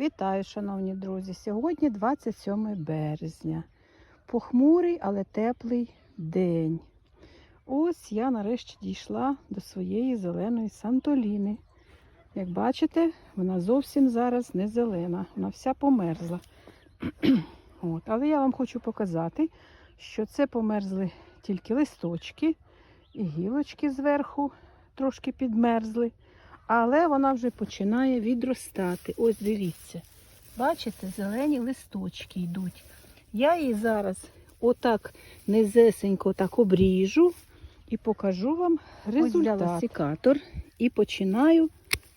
Вітаю, шановні друзі! Сьогодні 27 березня. Похмурий, але теплий день. Ось я нарешті дійшла до своєї зеленої Сантоліни. Як бачите, вона зовсім зараз не зелена, вона вся померзла. От. Але я вам хочу показати, що це померзли тільки листочки і гілочки зверху трошки підмерзли. Але вона вже починає відростати. Ось дивіться. Бачите, зелені листочки йдуть. Я її зараз отак низесенько так обріжу і покажу вам результат. Ось взяла секатор і починаю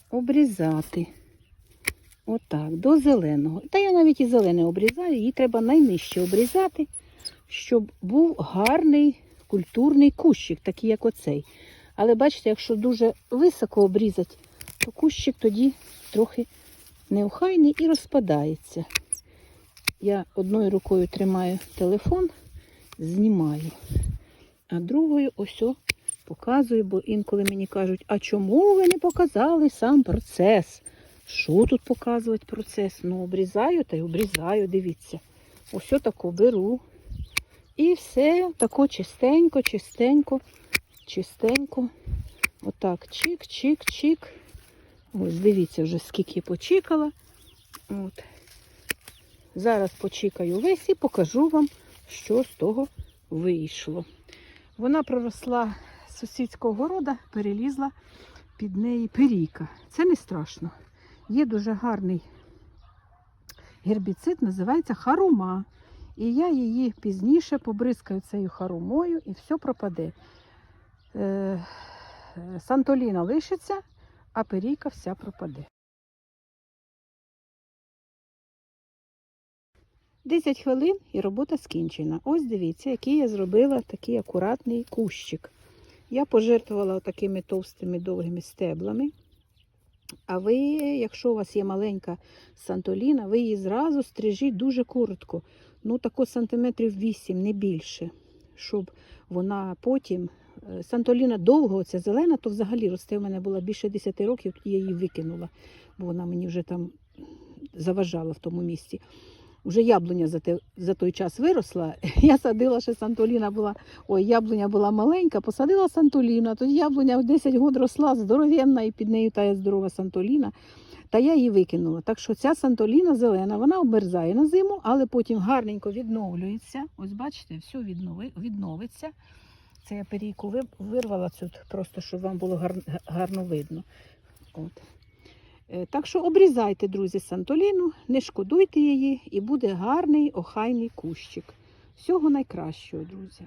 обрізати. Отак, до зеленого. Та я навіть і зелене обрізаю, її треба найнижче обрізати, щоб був гарний культурний кущик, такий як оцей. Але бачите, якщо дуже високо обрізати, то кущик тоді трохи неохайний і розпадається. Я одною рукою тримаю телефон, знімаю, а другою ось показую, бо інколи мені кажуть, а чому ви не показали сам процес? Що тут показувати процес? Ну, обрізаю та й обрізаю, дивіться. Ось тако беру. І все тако чистенько, чистенько, чистенько. Отак, чик-чик-чик. Ось, дивіться, вже скільки почекала. От. Зараз почекаю весь і покажу вам, що з того вийшло. Вона проросла з сусідського города, перелізла під неї перійка. Це не страшно. Є дуже гарний гербіцид, називається харума. І я її пізніше побризкаю цією харумою і все пропаде. Е, Сантоліна лишиться, а перійка вся пропаде. 10 хвилин і робота скінчена. Ось дивіться, який я зробила такий акуратний кущик. Я пожертвувала такими товстими довгими стеблами. А ви, якщо у вас є маленька сантоліна, ви її зразу стрижіть дуже коротко. Ну, тако сантиметрів 8, не більше. Щоб вона потім. Сантоліна довго, оця зелена, то взагалі росте в мене була більше 10 років, тоді я її викинула, бо вона мені вже там заважала в тому місці. Вже яблуня за те, за той час виросла. Я садила, ще Сантоліна була. Ой, яблуня була маленька, посадила Сантоліна. Тоді яблуня 10 років росла, здоровенна, і під нею тая здорова Сантоліна. Та я її викинула. Так що ця Сантоліна зелена, вона обмерзає на зиму, але потім гарненько відновлюється. Ось бачите, все віднови, відновиться. Це я перійку вирвала тут, просто щоб вам було гарно, видно. От. Так що обрізайте, друзі, сантоліну, не шкодуйте її, і буде гарний охайний кущик. Всього найкращого, друзі.